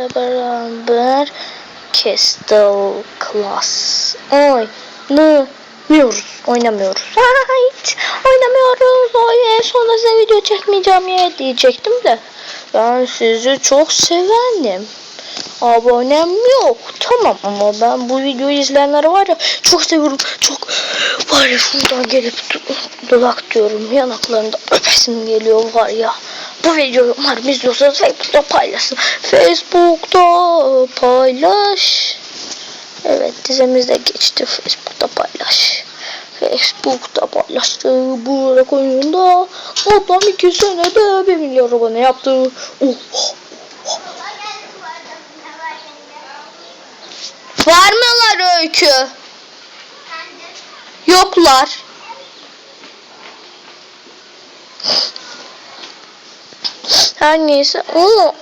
sizlerle beraber Castle Class oynamıyoruz. Oynamıyoruz. Hayır, oynamıyoruz. Oy, sonra size video çekmeyeceğim ya diyecektim de. Ben sizi çok sevenim. Abonem yok. Tamam ama ben bu videoyu izleyenler var ya çok seviyorum. Çok var ya şuradan gelip du- dudak diyorum yanaklarında öpesim geliyor var ya. Bu videoyu umarım izliyorsanız Facebook'ta paylaşın. Facebook'ta paylaş. Evet dizemizde geçti. Facebook'ta paylaş. Facebook'ta paylaştı. Bu oyununda adam iki senede bir milyar abone yaptı. Oh. Var mılar öykü? Yoklar. Her neyse. Oo.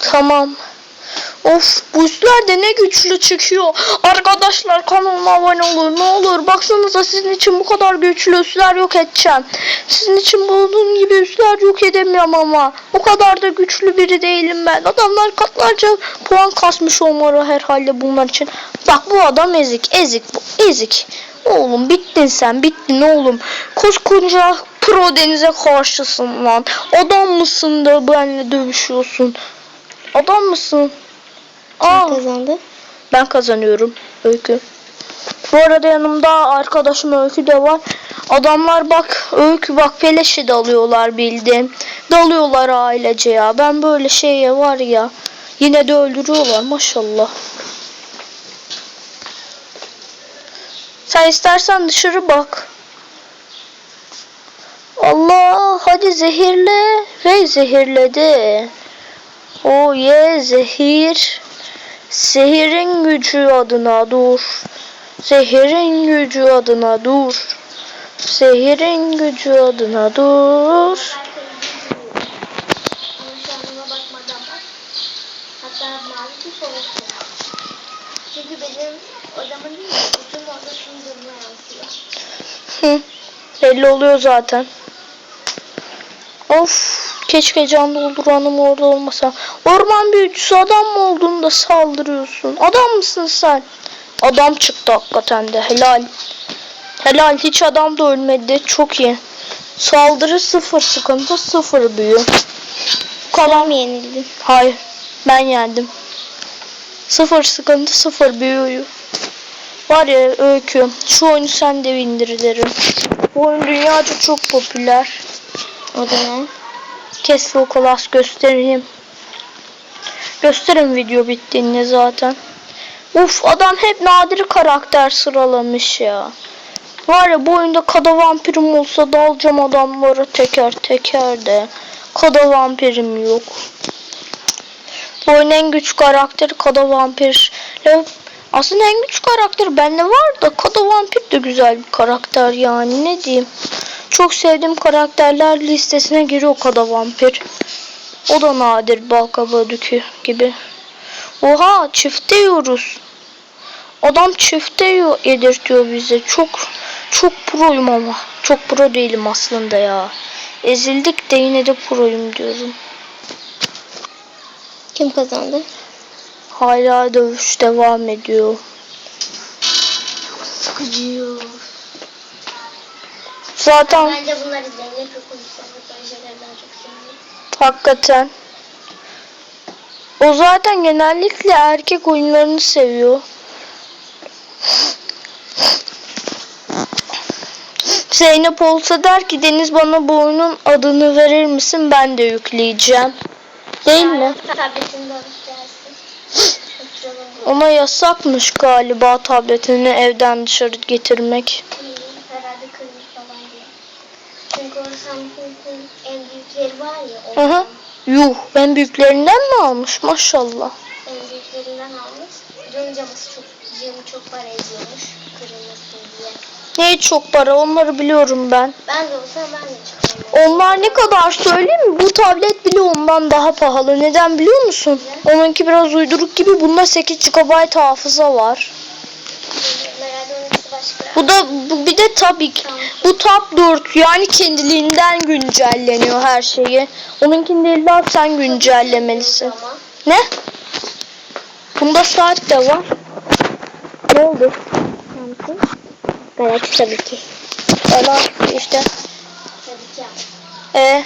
Tamam. Of bu üstler de ne güçlü çıkıyor. Arkadaşlar kanalıma abone olun ne olur. Baksanıza sizin için bu kadar güçlü üstler yok edeceğim. Sizin için bulduğum gibi üstler yok edemiyorum ama. O kadar da güçlü biri değilim ben. Adamlar katlarca puan kasmış olmalı herhalde bunlar için. Bak bu adam ezik. Ezik bu. Ezik. Oğlum bittin sen bittin oğlum. Koskoca pro denize karşısın lan. Adam mısın da benimle dövüşüyorsun? Adam mısın? Aa, kazandı? ben kazanıyorum Öykü. Bu arada yanımda arkadaşım Öykü de var. Adamlar bak Öykü bak Feleş'i dalıyorlar bildiğin. Dalıyorlar ailece ya. Ben böyle şeye var ya. Yine de öldürüyorlar maşallah. Sen istersen dışarı bak. Allah hadi zehirle. Ve zehirledi. O ye zehir. Zehirin gücü adına dur. Zehirin gücü adına dur. Zehirin gücü adına dur. Çünkü benim odamın değil mi? Bütün odasının duruma yansıyor. Hı. Belli oluyor zaten. Of. Keşke can dolduranım orada olmasa. Orman büyücüsü adam mı olduğunda saldırıyorsun? Adam mısın sen? Adam çıktı hakikaten de. Helal. Helal. Hiç adam da ölmedi. Çok iyi. Saldırı sıfır sıkıntı sıfır büyü. Mı yenildin? Hayır. Ben yendim. Sıfır sıkıntı sıfır büyüğü. Var ya öykü. Şu oyunu sen de indir derim. Bu oyun dünyaca çok popüler. O ne? Castle Class göstereyim. Gösterin video bittiğinde zaten. Uf adam hep nadir karakter sıralamış ya. Var ya bu oyunda kada vampirim olsa dalacağım adamlara teker teker de. Kada vampirim yok. Bu oyunun en güç karakteri kada vampir. Aslında en güç karakter bende var da kada vampir de güzel bir karakter yani ne diyeyim. Çok sevdiğim karakterler listesine giriyor kada vampir. O da nadir balkabağı dükü gibi. Oha çifte yiyoruz. Adam çifte yedirtiyor bize. Çok çok proyum ama. Çok pro değilim aslında ya. Ezildik de yine de proyum diyorum. Kim kazandı? Hala dövüş devam ediyor. Sıkıcı. Zaten Bence bunlar izleyin. Ne çok çok hakikaten. O zaten genellikle erkek oyunlarını seviyor. Zeynep olsa der ki Deniz bana bu oyunun adını verir misin ben de yükleyeceğim. Değil mi? Tabletini de Ona yasakmış galiba tabletini evden dışarı getirmek. Herhalde kırmış falan diye. Çünkü o Samsung'un en büyükleri var ya. Hı hı. Yuh en büyüklerinden mi almış maşallah. En büyüklerinden almış. Dün caması çok, camı çok para ediyormuş. Kırılmasın diye. Ne çok para onları biliyorum ben. Ben de olsam ben de çıkarım. Onlar ne kadar söyleyeyim mi? Bu tablet bile ondan daha pahalı. Neden biliyor musun? Onunki biraz uyduruk gibi. Bunda 8 GB hafıza var. Bu da bu bir de tabii ki. Bu Bu top 4 yani kendiliğinden güncelleniyor her şeyi. Onunkinde illa sen güncellemelisin. Ne? Bunda saat de var. Ne oldu? Samsung. Galaxy tabii ki. Galaxy işte. Tabii ki. E, Evet.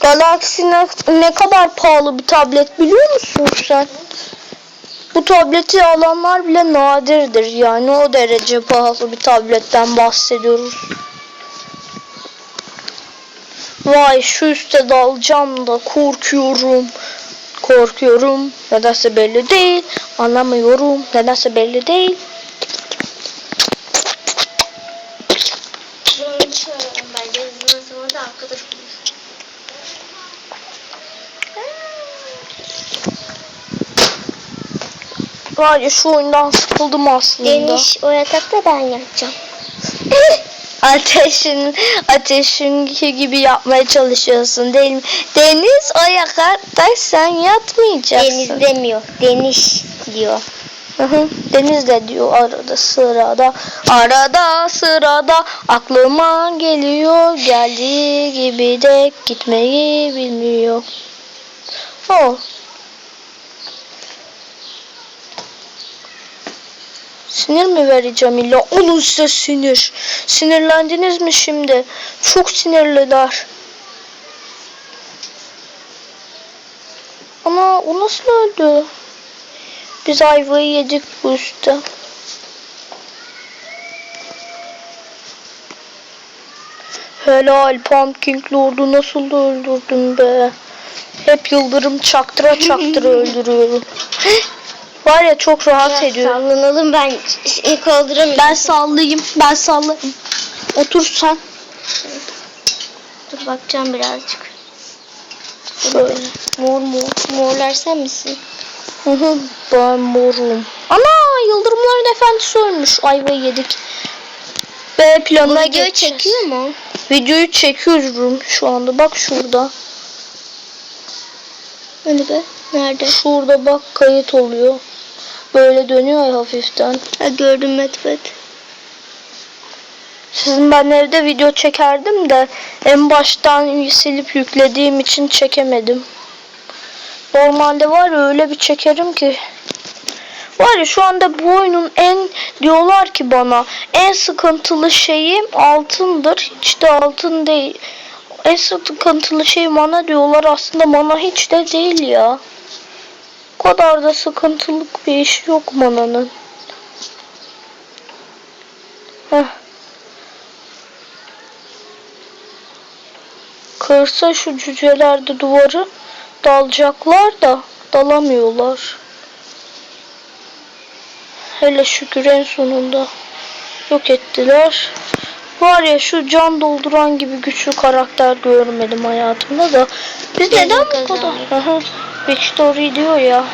Galaxy ne, ne kadar pahalı bir tablet biliyor musun sen? Bu tableti alanlar bile nadirdir yani o derece pahalı bir tabletten bahsediyoruz. Vay şu üstte dalacağım da korkuyorum. Korkuyorum. Nedense belli değil. Anlamıyorum. Nedense belli değil. Var ya şu oyundan sıkıldım aslında. Deniz o yatakta ben yatacağım. Ateşin ateşinki gibi yapmaya çalışıyorsun değil mi? Deniz o yakarda sen yatmayacaksın. Deniz demiyor. Deniz diyor. Hı hı, Deniz de diyor arada sırada arada sırada aklıma geliyor geldiği gibi de gitmeyi bilmiyor. O. Sinir mi vereceğim illa? Olun size sinir. Sinirlendiniz mi şimdi? Çok sinirliler. Ama o nasıl öldü? Biz ayvayı yedik bu üstte. Helal Pumpkin Lord'u nasıl da öldürdüm be. Hep yıldırım çaktıra çaktıra öldürüyorum. Var ya çok rahat ediyorum. Sallanalım ben kaldıramıyorum. Ben sallayayım. Ben sallayayım. Otur sen. Dur bakacağım birazcık. Şöyle. Mor mor. Morlar sen misin? Hı hı, ben morum. Ana Yıldırımların Efendisi ölmüş. Ayvayı yedik. B planına Video geçeceğiz. çekiyor mu? Videoyu çekiyorum şu anda. Bak şurada. Hani be? Nerede? Şurada bak kayıt oluyor. Böyle dönüyor hafiften. Ha gördüm Metfet. Sizin ben evde video çekerdim de en baştan silip yüklediğim için çekemedim. Normalde var ya öyle bir çekerim ki. Var ya şu anda bu oyunun en diyorlar ki bana en sıkıntılı şeyim altındır. Hiç de altın değil. En sıkıntılı şey mana diyorlar aslında mana hiç de değil ya. Kadar da sıkıntılık bir iş yok mananın. Heh. Kırsa şu cüceler de duvarı dalacaklar da dalamıyorlar. Hele şükür en sonunda yok ettiler. Var ya şu can dolduran gibi güçlü karakter görmedim hayatımda da. Biz neden bu kadar? Aha, Victory diyor ya.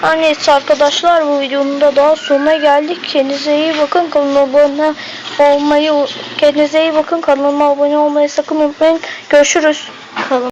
Her neyse arkadaşlar bu videonun da daha sonuna geldik. Kendinize iyi bakın. Kanalıma abone olmayı kendinize iyi bakın. Kanalıma abone olmayı sakın unutmayın. Görüşürüz. Kalın.